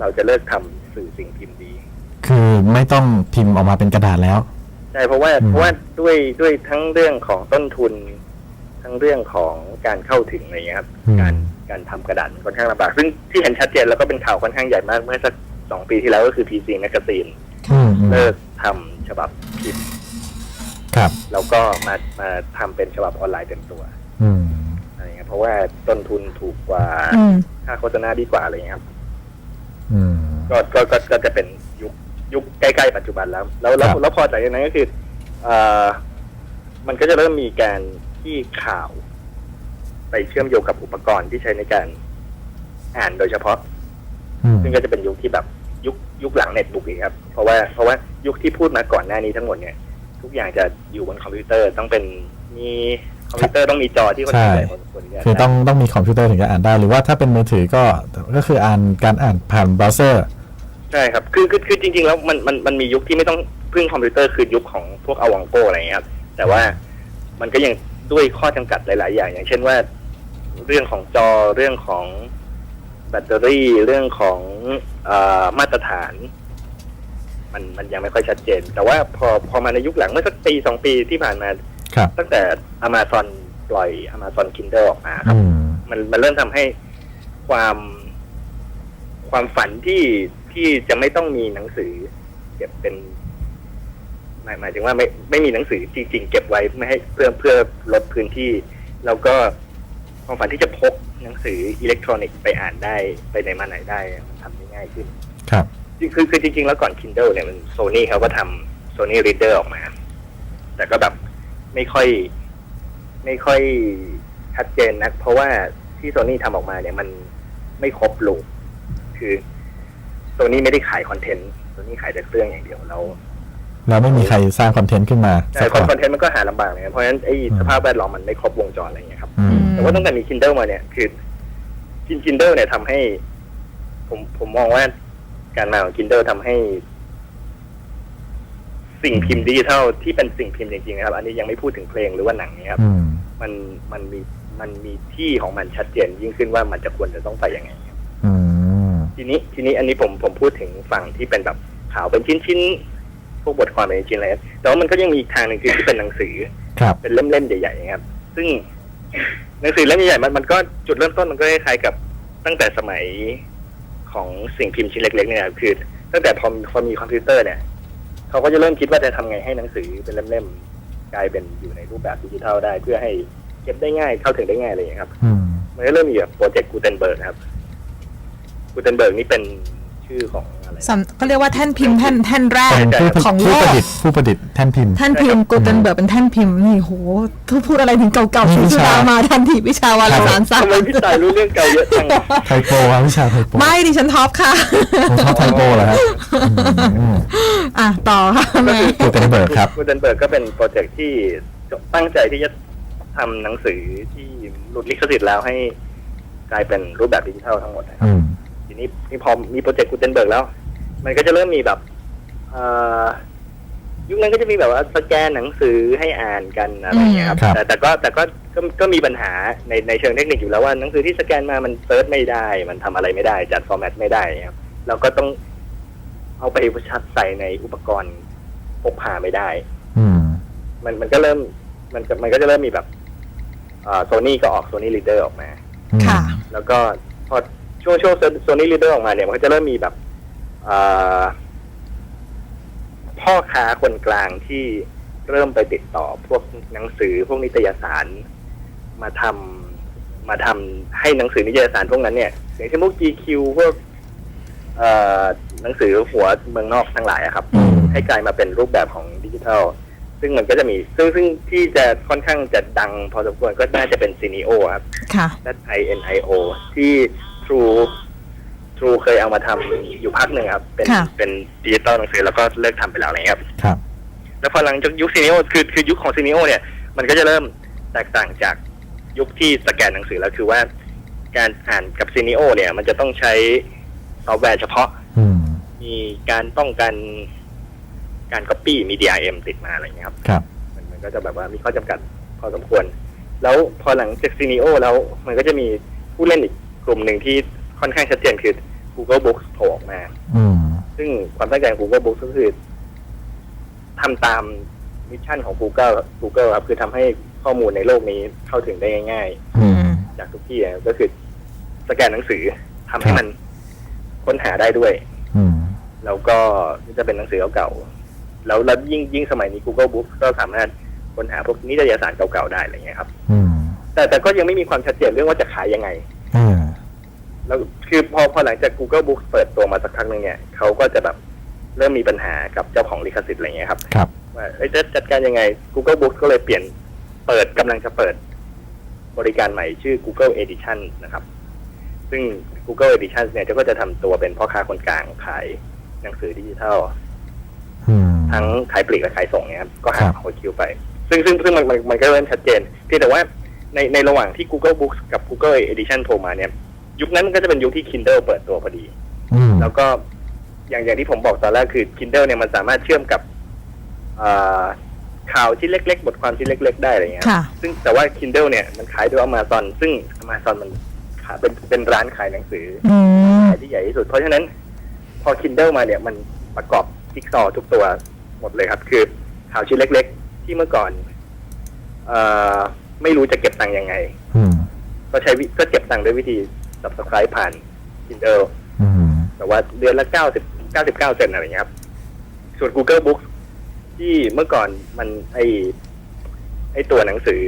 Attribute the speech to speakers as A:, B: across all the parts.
A: เราจะเลิกทำสื่อสิ่งพิมพ์ดี
B: คือไม่ต้องพิมพ์ออกมาเป็นกระดาษแล้ว
A: ใช่เพราะว่า
B: อืม
A: เพราะว่าด้วยด้วยทั้งเรื่องของต้นทุน ทั้งเรื่องของการเข้าถึงอะไรเงี้ยครับ
B: อืม
A: การการทำกระดาษมันค่อนข้างลำบาก ซึ่งที่เห็นชัดเจนแล้วก็เป็นข่าวค่อนข้างใหญ่มากเมื่อสักสองปีที่แล้วก็คือ PC Magazine
B: อืมอืม
A: เลิกทำฉบับพิมพ์
B: ครับ
A: แล้วก็มามาทำเป็นฉบับออนไลน์เต็มตัว
B: อืม
A: อะไรเงี้ยเพราะว่าต้นทุนถูกกว่า
C: อืม
A: ค่าโฆษณาดีกว่าอะไรเงี้ยครับ
B: อืม
A: ก็ก็ก็ก็จะเป็นยุคยุคใกล้ๆปัจจุบันแล้ว แล้วแล้ว
B: ครับ
A: แล้วพอจากนั้นก็คือเอ่อมันก็จะเริ่มมีการที่ข่าว ไปเชื่อมโยงกับอุปกรณ์ที่ใช้ในการอ่านโดยเฉพาะ
B: อืม
A: ซึ่งก็จะเป็นยุคที่แบบยุคยุคหลังเน็ตบุ๊กอีกครับ เพราะว่าเพราะว่ายุคที่พูดมาก่อนหน้านี้ทั้งหมดเนี่ย ทุกอย่างจะอยู่บนคอมพิวเตอร์ต้องเป็นมีค อมพิวเตอร์ต้องมีจอที่ค่อนข้างใหญ่พอสมควรเนี่ย
B: คือต้องต้องมีคอมพิวเตอร์ถึงจะอ่านได้ หรือว่าถ้าเป็นมือถือก็ก็คืออ่านการอ่านผ่านเบราว์เซอร์
A: ใช่ครับคือคือคือจริง ๆ แล้วมันมันมันมียุคที่ไม่ต้องพึ่งคอมพิวเตอร์คือยุคของพวกอวังโกอะไรอย่างเงี้ยครับแต่ว่ามันก็ยังด้วยข้อจำกัดหลาย ๆ อย่าง อย่างเช่นว่า เรื่องของจอเรื่องของแบตเตอรี่เรื่องของเออมาตรฐาน มันมันยังไม่ค่อยชัดเจน แต่ว่าพอพอมาในยุคหลังเมื่อสักปีสองปีที่ผ่านมา
B: ครับ
A: ตั้งแต่ Amazon ปล่อย Amazon Kindle ออกมาครับ
B: อืม
A: มันมันเริ่มทำให้ความความฝันที่ที่จะไม่ต้องมีหนังสือ เก็บเป็นหมายหมายถึงว่าไม่ไม่มีหนังสือจริง ๆ เก็บไว้ไม่ให้เพื่อเพื่อลดพื้นที่ แล้วก็ความฝันที่จะพกหนังสืออิเล็กทรอนิกส์ไปอ่านได้ไปไหนมาไหนได้มันทำได้ง่ายขึ้น
B: ครับ
A: จริงคือคือจริง ๆ แล้วก่อน Kindle เนี่ยมันโซนี่เขาก็ทำโซนี่ Reader ออกมา แต่ก็แบบ ไม่ค่อย ไม่ค่อยชัดเจนนัก เพราะว่าที่โซนี่ทำออกมาเนี่ยมันไม่ครบลูกคือโซนี่ไม่ได้ขายคอนเทนต์โซนี่ขายแต่เครื่องอย่างเดียวแล้ว
B: แล้วไม่มีใครสร้างคอนเทนต์ขึ้นมา
A: แต่
B: สัก
A: คอน
B: ก่อน
A: เทนต์มันก็หาลำบากเลยเพราะฉะนั้นไอ้
B: อืม
A: สภาพแวดล้อมมันไม่ครบวงจรอะไรอย่างเงี้ยครับ
B: อืม
A: แต่ว่าตั้งแต่มี Kindle มาเนี่ย คือกิน Kindle เนี่ยทำให้ ผมผมมองว่าการมาของ Kindle ทำให้ สิ่งพิมพ์ดิจิทัลที่เป็นสิ่งพิมพ์จริงๆนะครับ อันนี้ยังไม่พูดถึงเพลงหรือว่าหนังเนะครับ
B: อืม
A: มันมันมีมันมีที่ของมันชัดเจนยิ่งขึ้นว่ามันจะควรจะต้องไปยังไงครับ
B: อืม
A: ทีนี้ทีนี้อันนี้ผมผมพูดถึงฝั่งที่เป็นแบบข่าวเป็นชิ้นๆพวกบทความเป็นชิ้นอะไรแต่ว่ามันก็ยังมีอีกทางหนึ่งคือที่เป็นหนังสือ
B: ครับ
A: เป็นเล่มๆใหญ่ๆครับ ซึ่งหนังสือเล่มใหญ่ๆมันมันก็จุดเริ่มต้นมันก็คล้ายๆกับตั้งแต่สมัยของสิ่งพิมพ์ชิ้นเล็กๆเนี่ยครับคือ ตั้งแต่พอพอมีคอมพิวเตอร์เนี่ย เขาก็จะเริ่มคิดว่าจะทำไงให้หนังสือเป็นเล่มๆกลายเป็นอยู่ในรูปแบบดิจิทัลได้ เพื่อให้เก็บได้ง่ายเข้าถึงได้ง่ายอะไรอย่างเงี้ยครับ
B: อืม
A: มันก็เริ่มมีแบบโปรเจกต์กูเทนเบิร์กครับกูเทนเบิร์กนี่เป็นชื่อของอะไร
C: สำเขาเรียกว่าแท่นพิมพ์แท่นแท่นแรก
B: เป็นผู้
C: ของโล
B: ผู้ประ
C: ก
B: ดิษฐ์ผู้ประดิษฐ์แท่นพิมพ์
C: แท่นพิมพ์กูเทนเบิร์กเป็นแท่นพิมพ์นี่โหถ้าพูดอะไรถึงเก่าๆ
B: มี
C: ชื่อ
B: วิ
C: สุ
B: ชา
C: ดามาทันทีวิชาวารสารศาสต
A: ทำ
C: ร์
A: ไมพี่ตายรู้เรื่องเก่าเยอะจัง
B: ไทโปครับวิชาไทโป
C: ไม่ดิฉันท็อปค่ะ
B: ผมชอบไทโปเหรอครับ อืม
C: อะต่อค่ะแม่
B: กูเทนเบิร์กครับ
A: กูเทนเบิร์กก็เป็นโปรเจกต์ที่ตั้งใจที่จะทำหนังสือที่หลุดลิขสิทธิ์แล้วให้กลายเป็นรูปแบบดิจิทัลทั้งหมดนะครับ
B: อืม
A: ทีนี้นี่พอมีโปรเจกต์กูเทนเบิร์กแล้ว มันก็จะเริ่มมีแบบเอ่อยุคนั้นก็จะมีแบบว่าสแกนหนังสือให้อ่านกันอะไรอย่างเงี้ยครับ
B: ครับ
A: แต่แต่ก็แต่ก็ก็ก็มีปัญหาในในเชิงเทคนิคอยู่แล้วว่าหนังสือที่สแกนมามันเซิร์ชไม่ได้ มันทำอะไรไม่ได้จัดฟอร์แมตไม่ได้ครับเราก็ต้อง เอาไปชัดใส่ในอุปกรณ์พกพาไม่ได้
B: อืม
A: มันมันก็เริ่ม มันก็มันก็จะเริ่มมีแบบโซนี่ก็ออกโซนี่ลีดเดอร์ออกมา
C: ค่ะ
A: แล้วก็พอช่วงช่วงโซนี่ลีดเดอร์ออกมาเนี่ย มันก็จะเริ่มมีแบบเอ่อพ่อค้าคนกลางที่เริ่มไปติดต่อพวกหนังสือพวกนิตยสารมาทำมาทำให้หนังสือนิตยสารพวกนั้นเนี่ยอย่างเช่นพวก GQ พวกเอ่อ หนังสือหัวเมืองนอกทั้งหลายอะครับ
B: อืม
A: ให้กลายมาเป็นรูปแบบของดิจิทัล ซึ่งมันก็จะมีซึ่งซึ่งที่จะค่อนข้างจะดังพอสมควรก็น่าจะเป็นซีน o ครับ
C: ค่ะ
A: Z I N I O ที่ True True เคยเอามาทำอยู่พักหนึ่งครับ เป็น
C: ค่ะ
A: เป็นดิจิตอลหนังสือแล้วก็เลิกทำไปแล้วอะไรเงี้ยครับ
B: ครับ
A: แล้วพอหลังจากยุคซีนิโอคือคือยุคของซีนิโอเนี่ย มันก็จะเริ่มแตกต่างจากยุคที่สแกนหนังสือแล้วคือว่า การอ่านกับซีนิโอเนี่ย มันจะต้องใช้ซอฟต์แวร์เฉพาะ
B: อื ม
A: มีการป้องกันการ Copy มี DRM ติดมาอะไรเงี้ยครับ
B: ครับ
A: มันมันก็จะแบบว่ามีข้อจำกัดพอสมควร แล้วพอหลังจากซีนิโอแล้วมันก็จะมีผู้เล่นอีกกลุ่มหนึ่งที่ค่อนข้างชัดเจนคือ Google Books โผล่ออกมา
B: อืม
A: ซึ่งความตั้งใจของ Google Books ก็คือทำตามมิชชั่นของ Google Google ครับคือทำให้ข้อมูลในโลกนี้เข้าถึงได้ง่าย
B: อืม
A: ๆ จากทุกที่อะก็คือสแกนหนังสือทำให้
B: ครับ
A: มันค้นหาได้ด้วย
B: อืม
A: แล้วก็จะเป็นหนังสือเก่าๆแล้วแล้วยิ่งยิ่งสมัยนี้ Google Books ก็สามารถค้นหาพวกนิตยสารเก่าๆได้อะไรเงี้ยครับ
B: อืม
A: แต่แต่ก็ยังไม่มีความชัดเจนเรื่องว่าจะขายยังไง
B: อ่า
A: แล้วคือพอพอหลังจาก Google Books เปิดตัวมาสักพักหนึ่งเนี่ยเขาก็จะแบบเริ่มมีปัญหากับเจ้าของลิขสิทธิ์อะไรเงี้ยครับ
B: ครับ
A: ว่าเอ้ยจะจัดการยังไง Google Books ก็เลยเปลี่ยนเปิดกำลังจะเปิดบริการใหม่ชื่อ Google Edition นะครับ ซึ่ง Google Edition เนี่ยก็จะทำตัวเป็นพ่อค้าคนกลางขาย หนังสือดิจิทัล
B: อืม
A: ทั้งขายปลีกและขายส่งเนี่ยครับก็
B: ครั
A: หา
B: บ
A: หัวคิวไป ซึ่งซึ่งซึ่งมันมันมันก็เริ่มชัดเจนเพียงแต่ว่าในในระหว่างที่ Google Books กับ Google Edition โผล่มาเนี่ย ยุคนั้นมันก็จะเป็นยุคที่ Kindle เปิดตัวพอดี
B: อืม
A: แล้วก็อย่างอย่างที่ผมบอกตอนแรกคือ Kindle เนี่ยมันสามารถเชื่อมกับอ่าข่าวที่เล็ก ๆ บทความที่เล็ก ๆ ได้อะไรเงี้ย
C: ค่ะ
A: ซึ่งแต่ว่า Kindle เนี่ยมันขายด้วย Amazon ซึ่ง Amazon มันขายเป็นเป็นร้านขายหนังสือ
C: อืม
A: ขายที่ใหญ่ที่สุด เพราะฉะนั้น พอ Kindle มาเนี่ยมันประกอบจิ๊กซอว์ทุกตัวหมดเลยครับ คือข่าวชิ้นเล็ก ๆ ที่เมื่อก่อนเอ่อไม่รู้จะเก็บตังค์ยังไง
B: อืม
A: ก็ใช้วิก็เก็บตังค์ด้วยวิธี subscribe ผ่าน Kindle
B: อืม
A: แต่ว่าเดือนละเก้าสิบเก้าสิบเก้าเซนต์อะไรเงี้ยครับ ส่วน Google Books ที่เมื่อก่อนมันไอไอตัวหนังสือ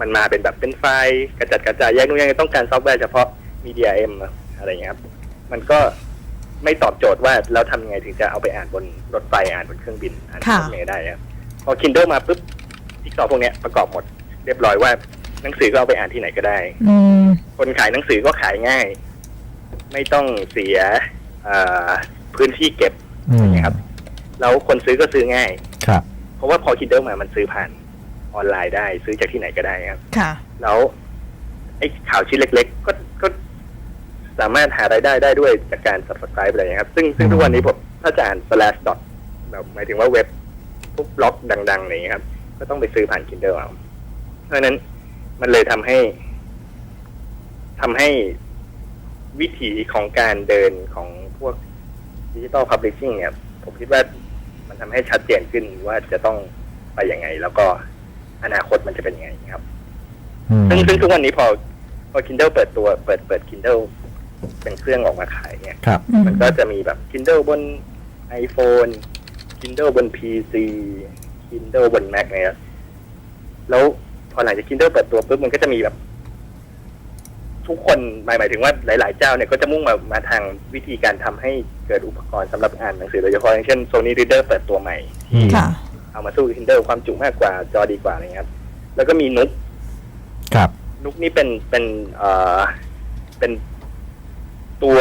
A: มันมาเป็นแบบเป็นไฟล์กระจัดกระจายแยกนู่นแยกนี่ต้องการซอฟต์แวร์เฉพาะ Media M อะไรเงี้ยครับ มันก็ ไม่ตอบโจทย์ว่าเราทำยังไงถึงจะเอาไปอ่านบนรถไฟอ่านบนเครื่องบินอ่านบน
C: ค่ะ
A: รถเมล์ได้ครับพอ Kindle มาปุ๊บจิ๊กซอว์พวกเนี้ยประกอบหมดเรียบร้อยว่าหนังสือก็เอาไปอ่านที่ไหนก็ได้
C: อืม
A: คนขายหนังสือก็ขายง่าย ไม่ต้องเสียเอ่อพื้นที่เก็บ
B: อืม
A: นะครับ แล้วคนซื้อก็ซื้อง่าย
B: ครับ
A: เพราะว่าพอ Kindle มามันซื้อผ่านออนไลน์ได้ ซื้อจากที่ไหนก็ได้ครับ
C: ค่ะ
A: แล้วไอ้ข่าวชิ้นเล็ก ๆ ก็ก็ สามารถหารายได้ได้ด้วยจากการ subscribe อะไรนะครับ ซึ่งซึ่งทุกวันนี้ผมถ้าจะอ่าน slash dot แบบหมายถึงว่าเว็บพวกบล็อกดังๆอะไรอย่างเงี้ยครับ ก็ต้องไปซื้อผ่าน Kindle เอาเพราะฉะนั้นมันเลยทำให้ทำให้วิถีของการเดินของพวกดิจิตอลพับลิชชิ่งเนี่ยผมคิดว่ามันทำให้ชัดเจนขึ้นว่าจะต้องไปยังไง แล้วก็อนาคตมันจะเป็นยังไงครับ
B: อืม
A: ซึ่งซึ่งทุกวันนี้พอพอ Kindle เปิดตัวเปิดเปิด Kindle เป็นเครื่องออกมาขายเนี่ย
B: ครับ
C: อืม
A: มันก็จะมีแบบ Kindle บน iPhone Kindle บน PC Kindle บน Mac เนี่ยครับแล้วพอหลังจาก Kindle เปิดตัวปุ๊บมันก็จะมีแบบ ทุกคนหมายหมายถึงว่าหลาย ๆ เจ้าเนี่ยก็จะมุ่งมามาทางวิธีการทำให้เกิดอุปกรณ์สำหรับอ่านหนังสือโดยเฉพาะอย่างเช่น Sony Reader เปิดตัวใหม่
B: อืม
C: ค่ะ
A: เอามาสู้ Kindle ความจุมากกว่าจอดีกว่าอะไรเงี้ยครับแล้วก็มีนุก
B: ครับ
A: นุกนี่เป็นเป็นเอ่อเป็น ตัว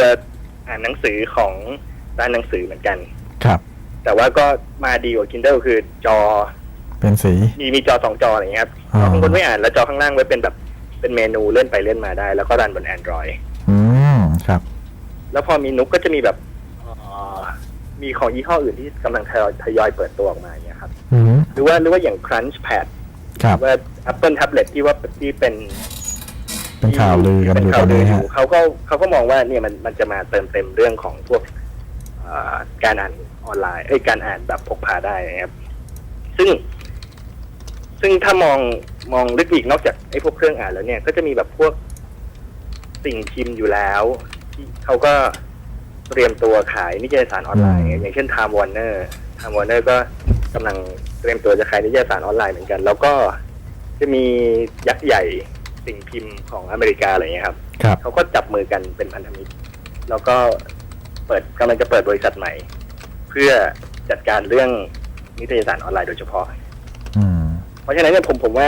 A: อ่านหนังสือของร้านหนังสือเหมือนกัน
B: ครับ
A: แต่ว่าก็มาดีกว่า Kindle คือจอ
B: เป็นสี
A: มีมีจอสองจออะไรเงี้ยครับ
B: อ๋อ
A: จอข้างบนไม่อ่านแล้วจอข้างล่างไว้เป็นแบบเป็นเมนูเลื่อนไปเลื่อนมาได้ แล้วก็รันบน Android
B: อืม ครับ
A: แล้วพอมีนุกก็จะมีแบบเอ่อมีของยี่ห้ออื่นที่กำลังทยอยทยอยเปิดตัวออกมาอย่างเงี้ยครับ
B: อืม
A: หรือว่าหรือว่าอย่าง Crunchpad
B: ครับ
A: ว่า Apple Tablet ที่ว่าที่เป็น
B: เป็นข่าวลือกัน
A: เป็น
B: อยู่ต
A: ข่า
B: อ
A: วนลื
B: นี้
A: ออ
B: ฮะ
A: ยู่เขาก็เขาก็มองว่าเนี่ยมันมันจะมาเติมเต็มเรื่องของพวกเอ่อการอ่านออนไลน์เอ้ยการอ่านแบบพกพาได้นะครับ ซึ่ง ซึ่งถ้ามองมองลึกอีกนอกจากไอ้พวกเครื่องอ่านแล้วเนี่ย ก็จะมีแบบพวกสิ่งพิมพ์อยู่แล้วที่เขาก็เตรียมตัวขายนิตยสารออนไลน์
B: อืม
A: อย่างเช่น Time Warner Time Warner ก็กำลังเตรียมตัวจะขายนิตยสารออนไลน์เหมือนกัน แล้วก็จะมียักษ์ใหญ่ สิ่งพิมพ์ของอเมริกาอะไรอย่างเงี้ยครับ
B: ครับ
A: เขาก็จับมือกันเป็นพันธมิตร แล้วก็เปิดกำลังจะเปิดบริษัทใหม่ เพื่อจัดการเรื่องนิตยสารออนไลน์โดยเฉพาะ
B: อืม
A: เพราะฉะนั้นเนี่ยผมผมว่า